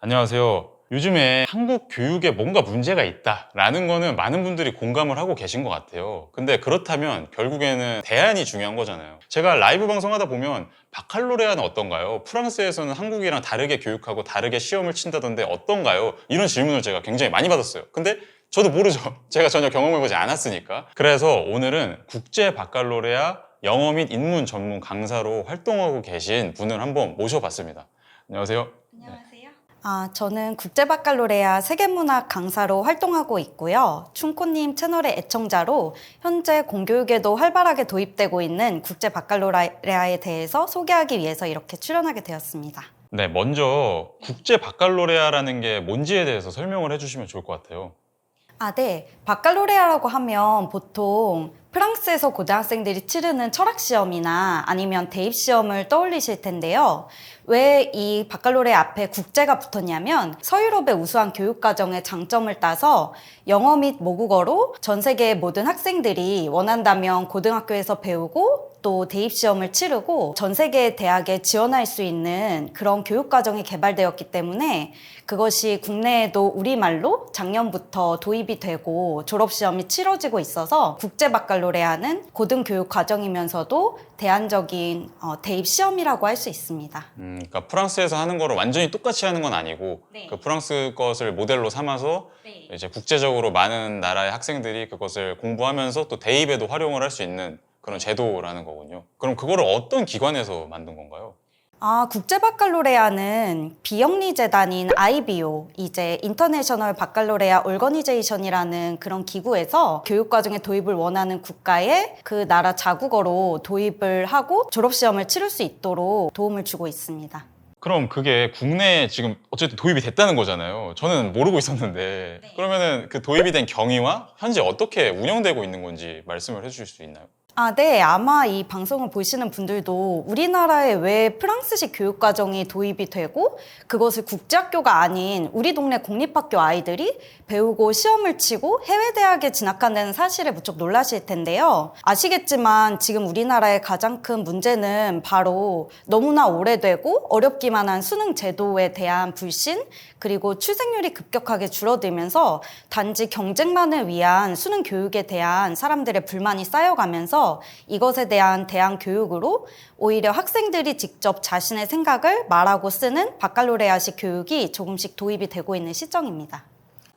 안녕하세요. 요즘에 한국 교육에 뭔가 문제가 있다라는 거는 많은 분들이 공감을 하고 계신 것 같아요. 근데 그렇다면 결국에는 대안이 중요한 거잖아요. 제가 라이브 방송하다 보면 바칼로레아는 어떤가요? 프랑스에서는 한국이랑 다르게 교육하고 다르게 시험을 친다던데 어떤가요? 이런 질문을 제가 굉장히 많이 받았어요. 근데 저도 모르죠. 제가 전혀 경험해보지 않았으니까. 그래서 오늘은 국제 바칼로레아 영어 및 인문 전문 강사로 활동하고 계신 분을 한번 모셔봤습니다. 안녕하세요. 안녕하세요. 아, 저는 국제바칼로레아 세계문학 강사로 활동하고 있고요. 춘코님 채널의 애청자로 현재 공교육에도 활발하게 도입되고 있는 국제바칼로레아에 대해서 소개하기 위해서 이렇게 출연하게 되었습니다. 네, 먼저 국제 바칼로레아라는 게 뭔지에 대해서 설명을 해주시면 좋을 것 같아요. 아, 네. 바칼로레아라고 하면 보통 프랑스에서 고등학생들이 치르는 철학 시험이나 아니면 대입 시험을 떠올리실 텐데요. 왜 이 바칼로레아 앞에 국제가 붙었냐면 서유럽의 우수한 교육 과정의 장점을 따서 영어 및 모국어로 전 세계의 모든 학생들이 원한다면 고등학교에서 배우고 또 대입 시험을 치르고 전 세계의 대학에 지원할 수 있는 그런 교육 과정이 개발되었기 때문에 그것이 국내에도 우리말로 작년부터 도입이 되고 졸업 시험이 치러지고 있어서 국제 바칼로레아는 고등 교육 과정이면서도 대안적인 어, 대입 시험이라고 할 수 있습니다. 음, 그러니까 프랑스에서 하는 거를 완전히 똑같이 하는 건 아니고 네. 그 프랑스 것을 모델로 삼아서 이제 국제적으로 많은 나라의 학생들이 그것을 공부하면서 또 대입에도 활용을 할 수 있는 그런 제도라는 거군요. 그럼 그거를 어떤 기관에서 만든 건가요? 아, 국제 바칼로레아는 비영리 재단인 IBO, 이제 인터내셔널 바칼로레아 올거니제이션이라는 그런 기구에서 교육 과정에 도입을 원하는 국가에 그 나라 자국어로 도입을 하고 졸업 시험을 치를 수 있도록 도움을 주고 있습니다. 그럼 그게 국내에 지금 어쨌든 도입이 됐다는 거잖아요. 저는 모르고 있었는데 네. 그러면은 그 도입이 된 경위와 현재 어떻게 운영되고 있는 건지 말씀을 해주실 수 있나요? 아, 네. 아마 이 방송을 보시는 분들도 우리나라에 왜 프랑스식 교육 과정이 도입이 되고 그것을 국제학교가 아닌 우리 동네 공립학교 아이들이 배우고 시험을 치고 해외 대학에 진학한다는 사실에 무척 놀라실 텐데요. 아시겠지만 지금 우리나라의 가장 큰 문제는 바로 너무나 오래되고 어렵기만 한 수능 제도에 대한 불신 그리고 출생률이 급격하게 줄어들면서 단지 경쟁만을 위한 수능 교육에 대한 사람들의 불만이 쌓여가면서 이것에 대한 대안 교육으로 오히려 학생들이 직접 자신의 생각을 말하고 쓰는 바칼로레아식 교육이 조금씩 도입이 되고 있는 시점입니다.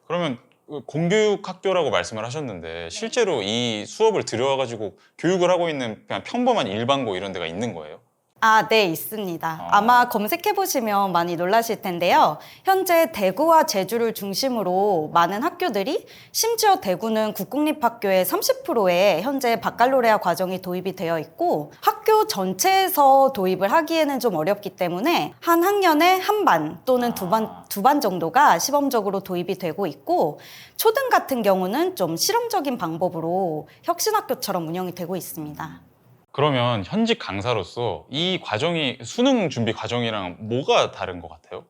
그러면 그 공교육 학교라고 말씀을 하셨는데 실제로 이 수업을 들여와 가지고 교육을 하고 있는 그냥 평범한 일반고 이런 데가 있는 거예요? 아, 네, 있습니다. 아. 아마 검색해보시면 많이 놀라실 텐데요. 현재 대구와 제주를 중심으로 많은 학교들이 심지어 대구는 국공립학교의 30%에 현재 바칼로레아 과정이 도입이 되어 있고 학교 전체에서 도입을 하기에는 좀 어렵기 때문에 한 학년에 한 반 또는 두 반, 두 반 정도가 시범적으로 도입이 되고 있고 초등 같은 경우는 좀 실험적인 방법으로 혁신학교처럼 운영이 되고 있습니다. 그러면 현직 강사로서 이 과정이 수능 준비 과정이랑 뭐가 다른 것 같아요?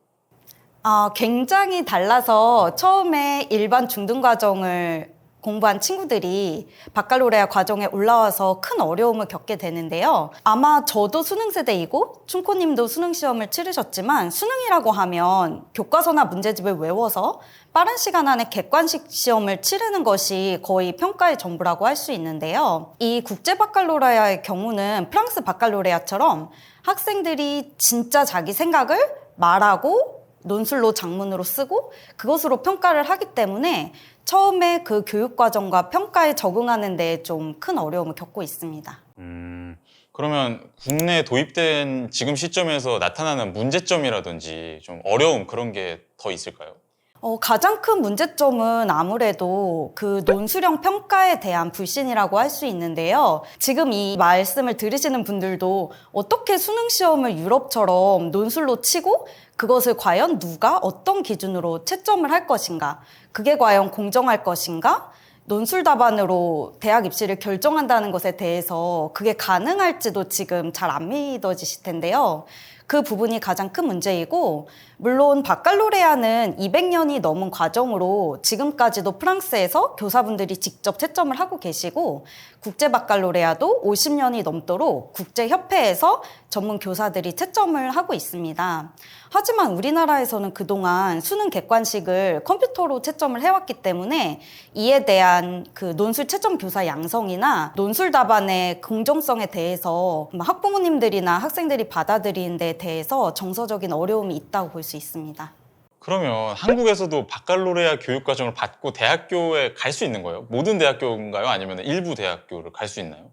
아, 굉장히 달라서 처음에 일반 중등 과정을 공부한 친구들이 바칼로레아 과정에 올라와서 큰 어려움을 겪게 되는데요. 아마 저도 수능 세대이고 춘코님도 수능 시험을 치르셨지만 수능이라고 하면 교과서나 문제집을 외워서 빠른 시간 안에 객관식 시험을 치르는 것이 거의 평가의 전부라고 할 수 있는데요. 이 국제 바칼로레아의 경우는 프랑스 바칼로레아처럼 학생들이 진짜 자기 생각을 말하고 논술로 장문으로 쓰고 그것으로 평가를 하기 때문에 처음에 그 교육 과정과 평가에 적응하는 데좀큰 어려움을 겪고 있습니다. 음, 그러면 국내에 도입된 지금 시점에서 나타나는 문제점이라든지 좀 어려움 그런 게 더 있을까요? 어, 가장 큰 문제점은 아무래도 그 논술형 평가에 대한 불신이라고 할 수 있는데요. 지금 이 말씀을 들으시는 분들도 어떻게 수능 시험을 유럽처럼 논술로 치고 그것을 과연 누가 어떤 기준으로 채점을 할 것인가? 그게 과연 공정할 것인가? 논술 답안으로 대학 입시를 결정한다는 것에 대해서 그게 가능할지도 지금 잘 안 믿어지실 텐데요. 그 부분이 가장 큰 문제이고 물론 바칼로레아는 200년이 넘은 과정으로 지금까지도 프랑스에서 교사분들이 직접 채점을 하고 계시고 국제 바칼로레아도 50년이 넘도록 국제 협회에서 전문 교사들이 채점을 하고 있습니다. 하지만 우리나라에서는 그동안 수능 객관식을 컴퓨터로 채점을 해왔기 때문에 이에 대한 그 논술 채점 교사 양성이나 논술 답안의 긍정성에 대해서 학부모님들이나 학생들이 받아들이는 데 대해서 정서적인 어려움이 있다고 볼 수 있습니다. 그러면 한국에서도 바칼로레아 교육 과정을 받고 대학교에 갈 수 있는 거예요? 모든 대학교인가요? 아니면 일부 대학교를 갈 수 있나요?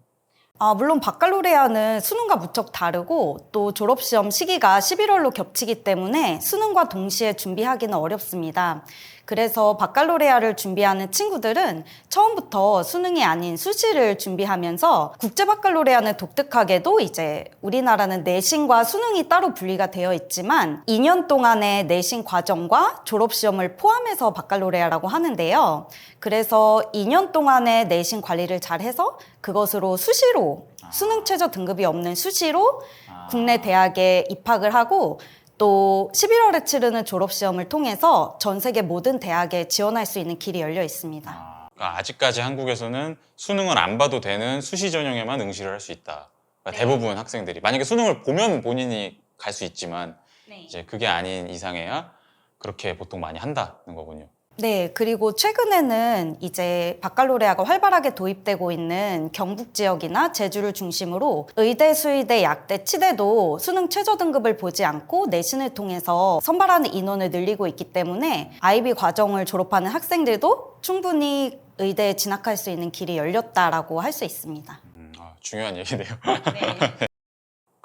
아, 물론 바칼로레아는 수능과 무척 다르고 또 졸업시험 시기가 11월로 겹치기 때문에 수능과 동시에 준비하기는 어렵습니다. 그래서 바칼로레아를 준비하는 친구들은 처음부터 수능이 아닌 수시를 준비하면서 국제 바칼로레아는 독특하게도 이제 우리나라는 내신과 수능이 따로 분리가 되어 있지만 2년 동안의 내신 과정과 졸업 시험을 포함해서 바칼로레아라고 하는데요. 그래서 2년 동안의 내신 관리를 잘 해서 그것으로 수시로 수능 최저 등급이 없는 수시로 국내 대학에 입학을 하고 또 11월에 치르는 졸업시험을 통해서 전 세계 모든 대학에 지원할 수 있는 길이 열려 있습니다. 아, 그러니까 아직까지 한국에서는 수능을 안 봐도 되는 수시 전형에만 응시를 할 수 있다. 그러니까 네. 대부분 학생들이 만약에 수능을 보면 본인이 갈 수 있지만 이제 그게 아닌 이상해야 그렇게 보통 많이 한다는 거군요. 네, 그리고 최근에는 이제 바칼로레아가 활발하게 도입되고 있는 경북 지역이나 제주를 중심으로 의대, 수의대, 약대, 치대도 수능 최저 등급을 보지 않고 내신을 통해서 선발하는 인원을 늘리고 있기 때문에 IB 과정을 졸업하는 학생들도 충분히 의대에 진학할 수 있는 길이 열렸다라고 할 수 있습니다. 음, 아, 중요한 얘기네요.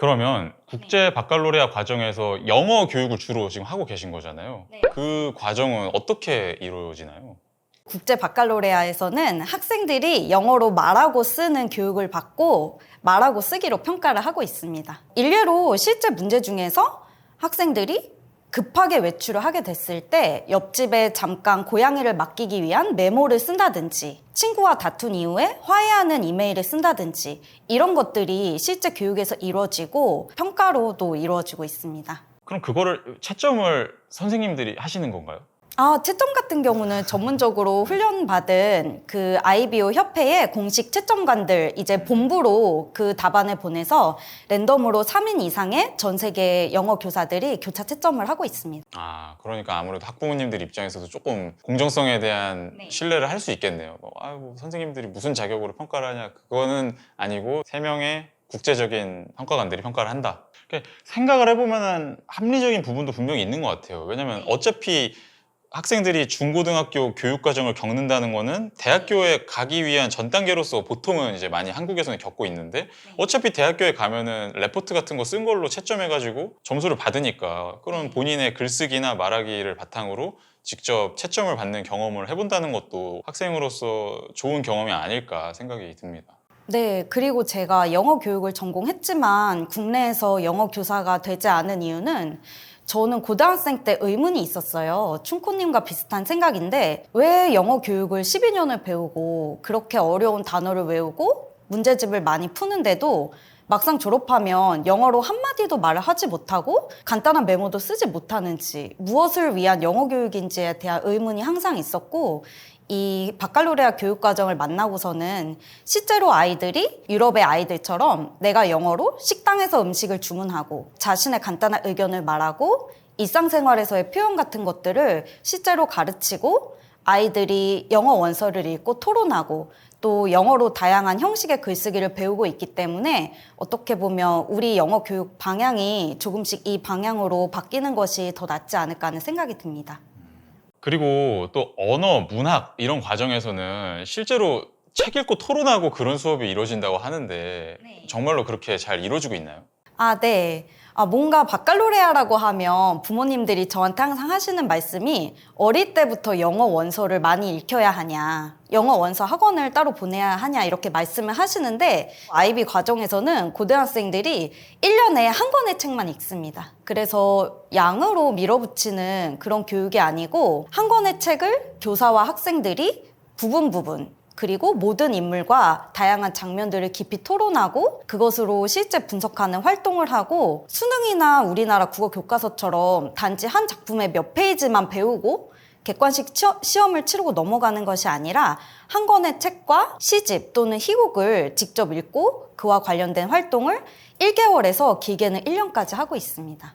그러면 국제 바칼로레아 과정에서 영어 교육을 주로 지금 하고 계신 거잖아요. 네. 그 과정은 어떻게 이루어지나요? 국제 바칼로레아에서는 학생들이 영어로 말하고 쓰는 교육을 받고 말하고 쓰기로 평가를 하고 있습니다. 일례로 실제 문제 중에서 학생들이 급하게 외출을 하게 됐을 때 옆집에 잠깐 고양이를 맡기기 위한 메모를 쓴다든지 친구와 다툰 이후에 화해하는 이메일을 쓴다든지 이런 것들이 실제 교육에서 이루어지고 평가로도 이루어지고 있습니다. 그럼 그거를 채점을 선생님들이 하시는 건가요? 아, 채점 같은 경우는 전문적으로 훈련받은 그 IBO 협회의 공식 채점관들 이제 본부로 그 답안을 보내서 랜덤으로 3인 이상의 전 세계 영어 교사들이 교차 채점을 하고 있습니다. 아, 그러니까 아무래도 학부모님들 입장에서도 조금 공정성에 대한 네. 신뢰를 할 수 있겠네요. 뭐, 아이고, 선생님들이 무슨 자격으로 평가를 하냐. 그거는 아니고, 세 명의 국제적인 평가관들이 평가를 한다. 생각을 해보면 합리적인 부분도 분명히 있는 것 같아요. 왜냐면 네. 어차피 학생들이 중고등학교 교육 과정을 겪는다는 거는 대학교에 가기 위한 전 단계로서 보통은 이제 많이 한국에서는 겪고 있는데 어차피 대학교에 가면은 레포트 같은 거 쓴 걸로 채점해가지고 점수를 받으니까 그런 본인의 글쓰기나 말하기를 바탕으로 직접 채점을 받는 경험을 해본다는 것도 학생으로서 좋은 경험이 아닐까 생각이 듭니다. 네, 그리고 제가 영어 교육을 전공했지만 국내에서 영어 교사가 되지 않은 이유는 저는 고등학생 때 의문이 있었어요. 춘코님과 비슷한 생각인데 왜 영어 교육을 12년을 배우고 그렇게 어려운 단어를 외우고 문제집을 많이 푸는데도 막상 졸업하면 영어로 한마디도 말을 하지 못하고 간단한 메모도 쓰지 못하는지 무엇을 위한 영어 교육인지에 대한 의문이 항상 있었고 이 바칼로레아 교육 과정을 만나고서는 실제로 아이들이 유럽의 아이들처럼 내가 영어로 식당에서 음식을 주문하고 자신의 간단한 의견을 말하고 일상생활에서의 표현 같은 것들을 실제로 가르치고 아이들이 영어 원서를 읽고 토론하고 또 영어로 다양한 형식의 글쓰기를 배우고 있기 때문에 어떻게 보면 우리 영어 교육 방향이 조금씩 이 방향으로 바뀌는 것이 더 낫지 않을까 하는 생각이 듭니다. 그리고 또 언어, 문학 이런 과정에서는 실제로 책 읽고 토론하고 그런 수업이 이루어진다고 하는데 네. 정말로 그렇게 잘 이루어지고 있나요? 아, 네. 아, 뭔가 바칼로레아라고 하면 부모님들이 저한테 항상 하시는 말씀이 어릴 때부터 영어 원서를 많이 읽혀야 하냐, 영어 원서 학원을 따로 보내야 하냐, 이렇게 말씀을 하시는데, IB 과정에서는 고등학생들이 1년에 한 권의 책만 읽습니다. 그래서 양으로 밀어붙이는 그런 교육이 아니고, 한 권의 책을 교사와 학생들이 부분 부분, 그리고 모든 인물과 다양한 장면들을 깊이 토론하고 그것으로 실제 분석하는 활동을 하고 수능이나 우리나라 국어 교과서처럼 단지 한 작품의 몇 페이지만 배우고 객관식 시험을 치르고 넘어가는 것이 아니라 한 권의 책과 시집 또는 희곡을 직접 읽고 그와 관련된 활동을 1개월에서 길게는 1년까지 하고 있습니다.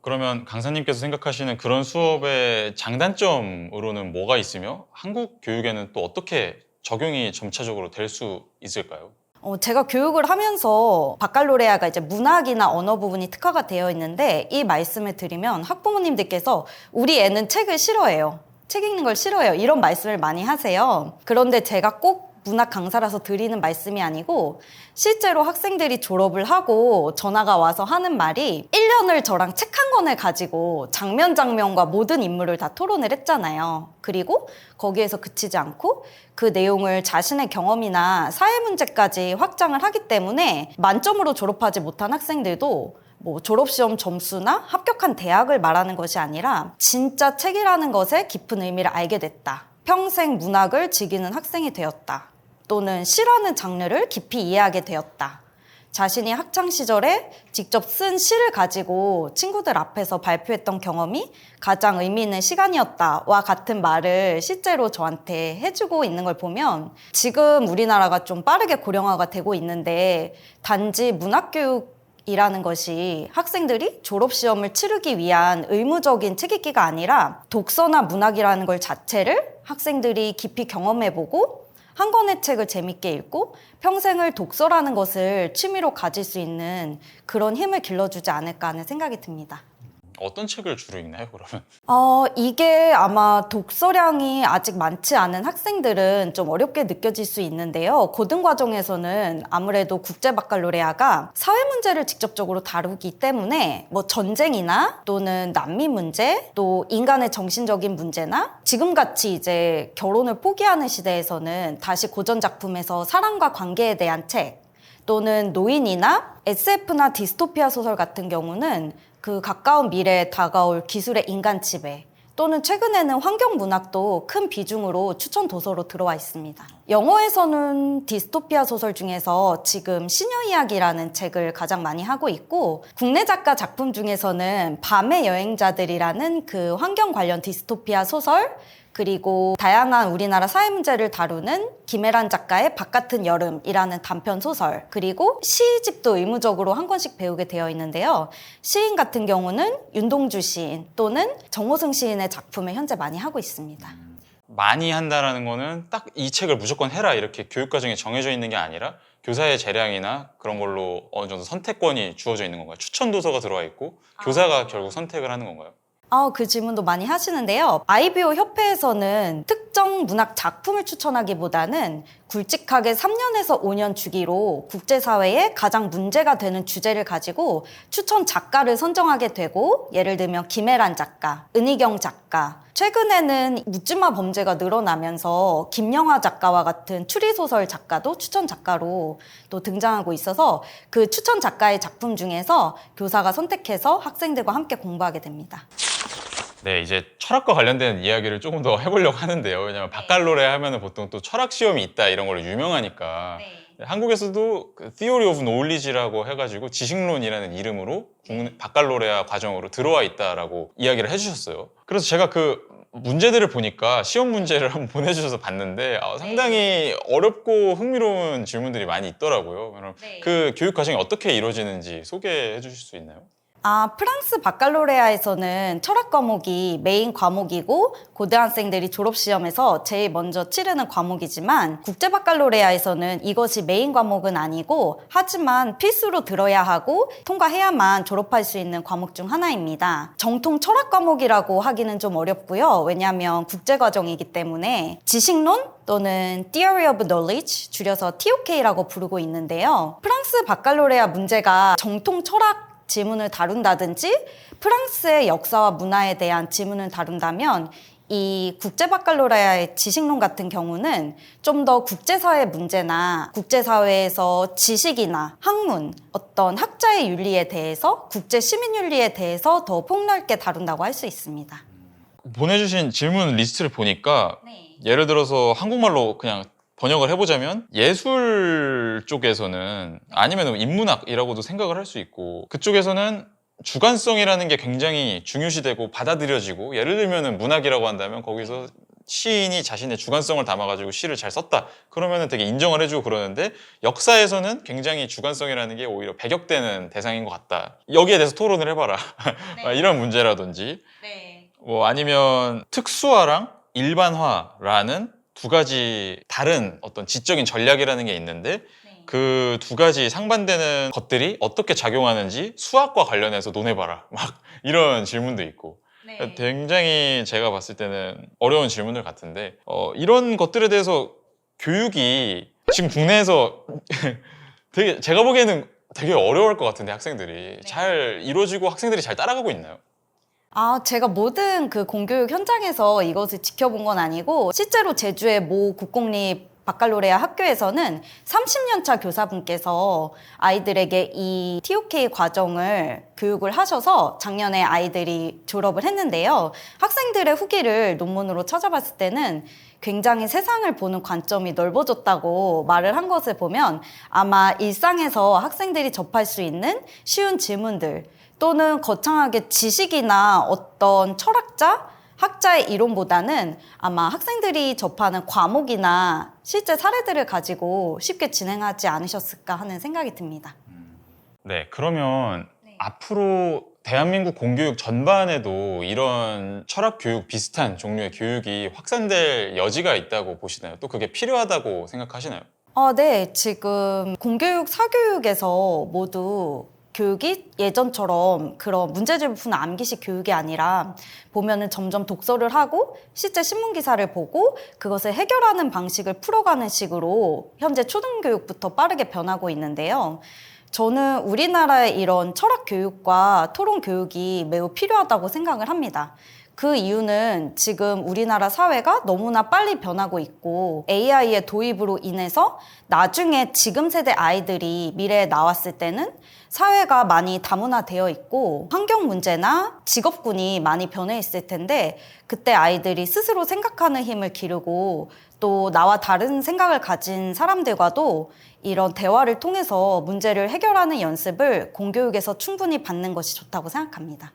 그러면 강사님께서 생각하시는 그런 수업의 장단점으로는 뭐가 있으며 한국 교육에는 또 어떻게 적용이 점차적으로 될 수 있을까요? 어, 제가 교육을 하면서 바칼로레아가 이제 문학이나 언어 부분이 특화가 되어 있는데 이 말씀을 드리면 학부모님들께서 우리 애는 책을 싫어해요. 책 읽는 걸 싫어해요. 이런 말씀을 많이 하세요. 그런데 제가 꼭 문학 강사라서 드리는 말씀이 아니고 실제로 학생들이 졸업을 하고 전화가 와서 하는 말이 1년을 저랑 책 한 권을 가지고 장면 장면과 모든 인물을 다 토론을 했잖아요. 그리고 거기에서 그치지 않고 그 내용을 자신의 경험이나 사회 문제까지 확장을 하기 때문에 만점으로 졸업하지 못한 학생들도 뭐 졸업시험 점수나 합격한 대학을 말하는 것이 아니라 진짜 책이라는 것의 깊은 의미를 알게 됐다. 평생 문학을 즐기는 학생이 되었다. 또는 시라는 장르를 깊이 이해하게 되었다. 자신이 학창 시절에 직접 쓴 시를 가지고 친구들 앞에서 발표했던 경험이 가장 의미 있는 시간이었다와 같은 말을 실제로 저한테 해주고 있는 걸 보면 지금 우리나라가 좀 빠르게 고령화가 되고 있는데 단지 문학교육 이라는 것이 학생들이 졸업 시험을 치르기 위한 의무적인 책 읽기가 아니라 독서나 문학이라는 걸 자체를 학생들이 깊이 경험해보고 한 권의 책을 재밌게 읽고 평생을 독서라는 것을 취미로 가질 수 있는 그런 힘을 길러주지 않을까 하는 생각이 듭니다. 어떤 책을 주로 읽나요, 그러면? 어, 이게 아마 독서량이 아직 많지 않은 학생들은 좀 어렵게 느껴질 수 있는데요. 고등 과정에서는 아무래도 국제 바칼로레아가 사회 문제를 직접적으로 다루기 때문에 뭐 전쟁이나 또는 난미 문제, 또 인간의 정신적인 문제나 지금같이 이제 결혼을 포기하는 시대에서는 다시 고전 작품에서 사랑과 관계에 대한 책, 또는 노인이나 SF나 디스토피아 소설 같은 경우는 그 가까운 미래에 다가올 기술의 인간 지배 또는 최근에는 환경 문학도 큰 비중으로 추천 도서로 들어와 있습니다. 영어에서는 디스토피아 소설 중에서 지금 시녀 이야기라는 책을 가장 많이 하고 있고 국내 작가 작품 중에서는 밤의 여행자들이라는 그 환경 관련 디스토피아 소설 그리고 다양한 우리나라 사회 문제를 다루는 김혜란 작가의 바깥은 여름이라는 단편 소설 그리고 시집도 의무적으로 한 권씩 배우게 되어 있는데요. 시인 같은 경우는 윤동주 시인 또는 정호승 시인의 작품을 현재 많이 하고 있습니다. 많이 한다라는 거는 딱 이 책을 무조건 해라 이렇게 교육 과정에 정해져 있는 게 아니라 교사의 재량이나 그런 걸로 어느 정도 선택권이 주어져 있는 건가요? 추천 도서가 들어와 있고 교사가 결국 선택을 하는 건가요? 아, 그 질문도 많이 하시는데요. IBO 협회에서는 특정 문학 작품을 추천하기보다는 굵직하게 3년에서 5년 주기로 국제사회에 가장 문제가 되는 주제를 가지고 추천 작가를 선정하게 되고, 예를 들면 김혜란 작가, 은희경 작가, 최근에는 묻지마 범죄가 늘어나면서 김영하 작가와 같은 추리소설 작가도 추천 작가로 또 등장하고 있어서 그 추천 작가의 작품 중에서 교사가 선택해서 학생들과 함께 공부하게 됩니다. 네, 이제 철학과 관련된 이야기를 조금 더 해보려고 하는데요. 왜냐면 바칼로레 하면은 보통 또 철학 시험이 있다 이런 걸로 유명하니까 한국에서도 그 Theory of Knowledge라고 해가지고 지식론이라는 이름으로 국- 바칼로레아 과정으로 들어와 있다라고 이야기를 해주셨어요. 그래서 제가 그 문제들을 보니까 시험 문제를 한번 보내주셔서 봤는데 아, 상당히 어렵고 흥미로운 질문들이 많이 있더라고요. 그럼 네. 그 교육 과정이 어떻게 이루어지는지 소개해 주실 수 있나요? 아, 프랑스 바칼로레아에서는 철학 과목이 메인 과목이고 고등학생들이 졸업 시험에서 제일 먼저 치르는 과목이지만 국제 바칼로레아에서는 이것이 메인 과목은 아니고 하지만 필수로 들어야 하고 통과해야만 졸업할 수 있는 과목 중 하나입니다. 정통 철학 과목이라고 하기는 좀 어렵고요. 왜냐하면 국제 과정이기 때문에 지식론 또는 Theory of Knowledge 줄여서 TOK라고 부르고 있는데요. 프랑스 바칼로레아 문제가 정통 철학 지문을 다룬다든지 프랑스의 역사와 문화에 대한 지문을 다룬다면 이 국제 바칼로레아의 지식론 같은 경우는 좀 더 국제사회 문제나 국제사회에서 지식이나 학문, 어떤 학자의 윤리에 대해서 국제 시민 윤리에 대해서 더 폭넓게 다룬다고 할 수 있습니다. 보내주신 질문 리스트를 보니까 네. 예를 들어서 한국말로 그냥 번역을 해보자면 예술 쪽에서는 아니면 인문학이라고도 생각을 할 수 있고 그쪽에서는 주관성이라는 게 굉장히 중요시되고 받아들여지고 예를 들면은 문학이라고 한다면 거기서 시인이 자신의 주관성을 담아가지고 시를 잘 썼다. 그러면은 되게 인정을 해주고 그러는데 역사에서는 굉장히 주관성이라는 게 오히려 배격되는 대상인 것 같다. 여기에 대해서 토론을 해봐라. 이런 문제라든지. 네. 뭐 아니면 특수화랑 일반화라는 두 가지 다른 어떤 지적인 전략이라는 게 있는데 그두 가지 상반되는 것들이 어떻게 작용하는지 수학과 관련해서 논해봐라. 막 이런 질문도 있고. 네. 굉장히 제가 봤을 때는 어려운 질문들 같은데 어, 이런 것들에 대해서 교육이 지금 국내에서 되게 제가 보기에는 되게 어려울 것 같은데 학생들이. 잘 이루어지고 학생들이 잘 따라가고 있나요? 아, 제가 모든 그 공교육 현장에서 이것을 지켜본 건 아니고 실제로 제주의 모 국공립 바칼로레아 학교에서는 30년 차 교사분께서 아이들에게 이 TOK 과정을 교육을 하셔서 작년에 아이들이 졸업을 했는데요. 학생들의 후기를 논문으로 찾아봤을 때는 굉장히 세상을 보는 관점이 넓어졌다고 말을 한 것을 보면 아마 일상에서 학생들이 접할 수 있는 쉬운 질문들 또는 거창하게 지식이나 어떤 철학자, 학자의 이론보다는 아마 학생들이 접하는 과목이나 실제 사례들을 가지고 쉽게 진행하지 않으셨을까 하는 생각이 듭니다. 네, 그러면 네. 앞으로 대한민국 공교육 전반에도 이런 철학 교육 비슷한 종류의 교육이 확산될 여지가 있다고 보시나요? 또 그게 필요하다고 생각하시나요? 아, 네. 지금 공교육, 사교육에서 모두 교육이 예전처럼 그런 문제집을 푸는 암기식 교육이 아니라 보면은 점점 독서를 하고 실제 신문 기사를 보고 그것을 해결하는 방식을 풀어가는 식으로 현재 초등교육부터 빠르게 변하고 있는데요. 저는 우리나라의 이런 철학 교육과 토론 교육이 매우 필요하다고 생각을 합니다. 그 이유는 지금 우리나라 사회가 너무나 빨리 변하고 있고 AI의 도입으로 인해서 나중에 지금 세대 아이들이 미래에 나왔을 때는 사회가 많이 다문화되어 있고 환경 문제나 직업군이 많이 변해 있을 텐데 그때 아이들이 스스로 생각하는 힘을 기르고 또 나와 다른 생각을 가진 사람들과도 이런 대화를 통해서 문제를 해결하는 연습을 공교육에서 충분히 받는 것이 좋다고 생각합니다.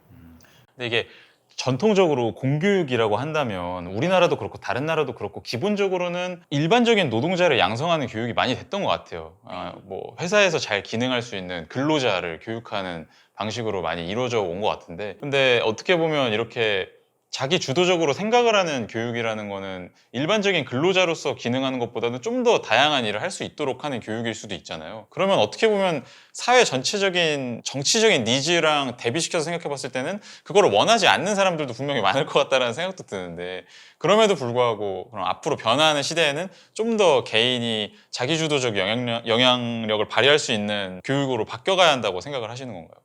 근데 이게 전통적으로 공교육이라고 한다면 우리나라도 그렇고 다른 나라도 그렇고 기본적으로는 일반적인 노동자를 양성하는 교육이 많이 됐던 것 같아요. 아, 뭐 회사에서 잘 기능할 수 있는 근로자를 교육하는 방식으로 많이 이루어져 온 것 같은데 근데 어떻게 보면 이렇게 자기 주도적으로 생각을 하는 교육이라는 거는 일반적인 근로자로서 기능하는 것보다는 좀 더 다양한 일을 할 수 있도록 하는 교육일 수도 있잖아요. 그러면 어떻게 보면 사회 전체적인 정치적인 니즈랑 대비시켜서 생각해 봤을 때는 그거를 원하지 않는 사람들도 분명히 많을 것 같다라는 생각도 드는데 그럼에도 불구하고 그럼 앞으로 변화하는 시대에는 좀 더 개인이 자기 주도적 영향력, 영향력을 발휘할 수 있는 교육으로 바뀌어가야 한다고 생각을 하시는 건가요?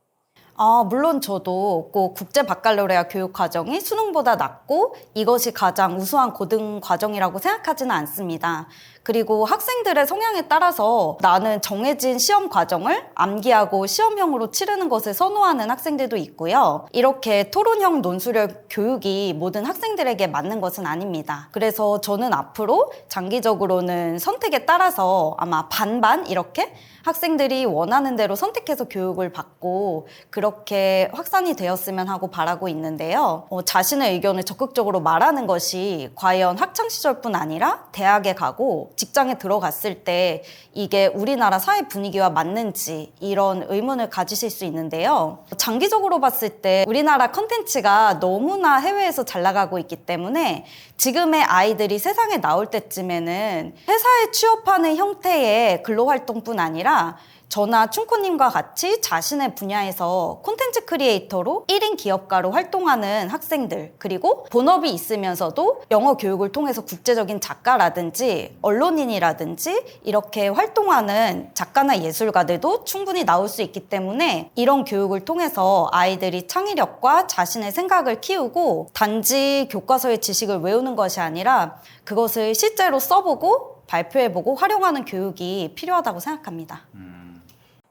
아, 물론 저도 꼭 국제 바칼로레아 교육 과정이 수능보다 낮고 이것이 가장 우수한 고등 과정이라고 생각하지는 않습니다. 그리고 학생들의 성향에 따라서 나는 정해진 시험 과정을 암기하고 시험형으로 치르는 것을 선호하는 학생들도 있고요. 이렇게 토론형 논술력 교육이 모든 학생들에게 맞는 것은 아닙니다. 그래서 저는 앞으로 장기적으로는 선택에 따라서 아마 반반 이렇게 학생들이 원하는 대로 선택해서 교육을 받고 그렇게 확산이 되었으면 하고 바라고 있는데요. 어, 자신의 의견을 적극적으로 말하는 것이 과연 학창 시절뿐 아니라 대학에 가고 직장에 들어갔을 때 이게 우리나라 사회 분위기와 맞는지 이런 의문을 가지실 수 있는데요. 장기적으로 봤을 때 우리나라 컨텐츠가 너무나 해외에서 잘 나가고 있기 때문에 지금의 아이들이 세상에 나올 때쯤에는 회사에 취업하는 형태의 근로활동뿐 아니라 저나 춘코님과 같이 자신의 분야에서 콘텐츠 크리에이터로 1인 기업가로 활동하는 학생들 그리고 본업이 있으면서도 영어 교육을 통해서 국제적인 작가라든지 언론인이라든지 이렇게 활동하는 작가나 예술가들도 충분히 나올 수 있기 때문에 이런 교육을 통해서 아이들이 창의력과 자신의 생각을 키우고 단지 교과서의 지식을 외우는 것이 아니라 그것을 실제로 써보고 발표해보고 활용하는 교육이 필요하다고 생각합니다. 아,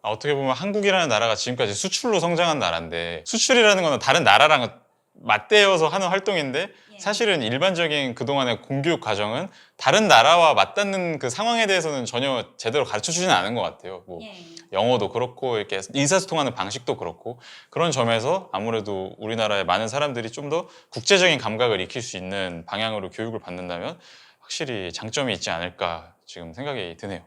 어떻게 보면 한국이라는 나라가 지금까지 수출로 성장한 나라인데 수출이라는 거는 다른 나라랑 맞대어서 하는 활동인데 예. 사실은 일반적인 그동안의 공교육 과정은 다른 나라와 맞닿는 그 상황에 대해서는 전혀 제대로 가르쳐 주지는 않은 것 같아요. 뭐 예. 영어도 그렇고 이렇게 의사소통하는 방식도 그렇고 그런 점에서 아무래도 우리나라의 많은 사람들이 좀 더 국제적인 감각을 익힐 수 있는 방향으로 교육을 받는다면 확실히 장점이 있지 않을까 지금 생각이 드네요.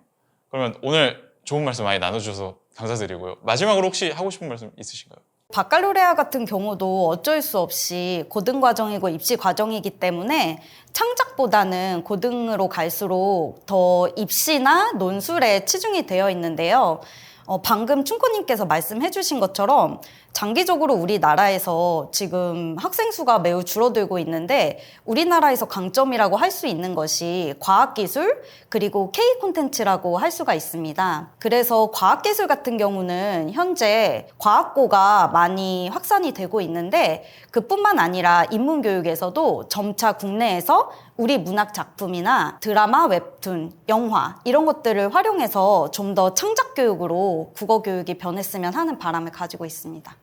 그러면 오늘 좋은 말씀 많이 나눠주셔서 감사드리고요. 마지막으로 혹시 하고 싶은 말씀 있으신가요? 바칼로레아 같은 경우도 어쩔 수 없이 고등 과정이고 입시 과정이기 때문에 창작보다는 고등으로 갈수록 더 입시나 논술에 치중이 되어 있는데요. 어, 방금 춘코님께서 말씀해 주신 것처럼 장기적으로 우리나라에서 지금 학생 수가 매우 줄어들고 있는데 우리나라에서 강점이라고 할 수 있는 것이 과학기술 그리고 K 콘텐츠라고 할 수가 있습니다. 그래서 과학기술 같은 경우는 현재 과학고가 많이 확산이 되고 있는데 그뿐만 아니라 인문교육에서도 점차 국내에서 우리 문학 작품이나 드라마, 웹툰, 영화 이런 것들을 활용해서 좀 더 창작 교육으로 국어 교육이 변했으면 하는 바람을 가지고 있습니다.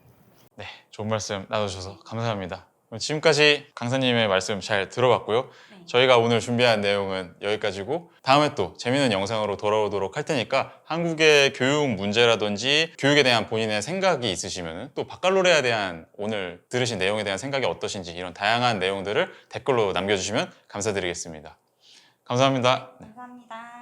네, 좋은 말씀 나눠주셔서 감사합니다. 그럼 지금까지 강사님의 말씀 잘 들어봤고요. 저희가 오늘 준비한 내용은 여기까지고 다음에 또 재밌는 영상으로 돌아오도록 할 테니까 한국의 교육 문제라든지 교육에 대한 본인의 생각이 있으시면 또 바칼로레아에 대한 오늘 들으신 내용에 대한 생각이 어떠신지 이런 다양한 내용들을 댓글로 남겨주시면 감사드리겠습니다. 감사합니다. 네. 감사합니다.